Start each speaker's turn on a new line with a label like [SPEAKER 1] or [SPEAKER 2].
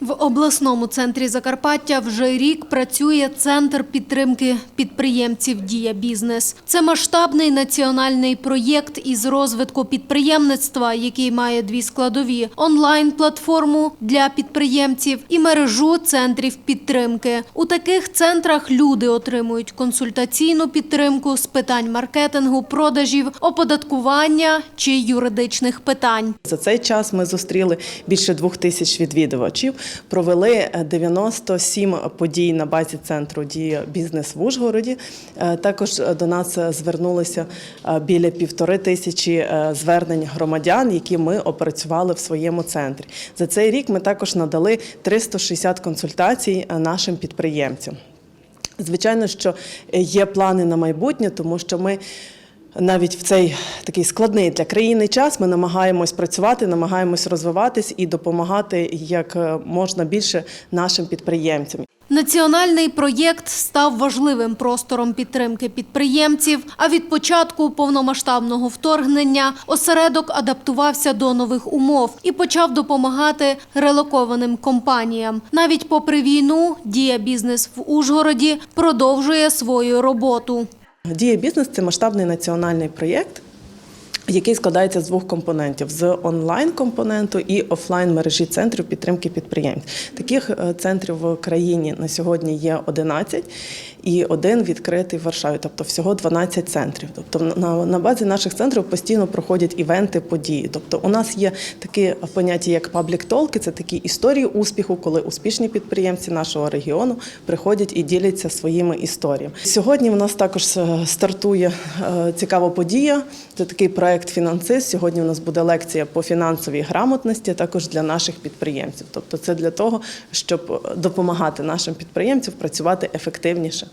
[SPEAKER 1] В обласному центрі Закарпаття вже рік працює центр підтримки підприємців Дія Бізнес. Це масштабний національний проєкт із розвитку підприємництва, який має дві складові: онлайн-платформу для підприємців і мережу центрів підтримки. У таких центрах люди отримують консультаційну підтримку з питань маркетингу, продажів, оподаткування чи юридичних питань.
[SPEAKER 2] За цей час ми зустріли більше двох тисяч відвідувачів, провели е, 97 подій на базі центру «Дія бізнес в Ужгороді. Е, Також е, до нас е, звернулися е, біля півтори тисячі е, звернень громадян, які ми опрацювали в своєму центрі. За цей рік ми також надали 360 консультацій е, нашим підприємцям. Звичайно, що є плани на майбутнє, тому що ми навіть в цей такий складний для країни час ми намагаємось працювати, намагаємось розвиватись і допомагати як е, можна більше нашим підприємцям.
[SPEAKER 1] Національний проєкт став важливим простором підтримки підприємців. А від початку повномасштабного вторгнення осередок адаптувався до нових умов і почав допомагати релокованим компаніям. Навіть попри війну, дія бізнес в Ужгороді продовжує свою роботу.
[SPEAKER 2] Дія бізнес це масштабний національний проєкт. Який складається з двох компонентів: з онлайн-компоненту і офлайн мережі центрів підтримки підприємців. Таких е, центрів в країні на сьогодні є 11 і один відкритий в Варшаві, тобто всього 12 центрів. Тобто на, базі наших центрів постійно проходять івенти, події. Тобто, у нас є такі поняття, як паблік толки, це такі історії успіху, коли успішні підприємці нашого регіону приходять і діляться своїми історіями. Сьогодні в нас також е, стартує е, цікава подія. Це такий проект Фінансист. Сьогодні у нас буде лекція по фінансовій грамотності, також для наших підприємців. Тобто, це для того, щоб допомагати нашим підприємцям працювати ефективніше.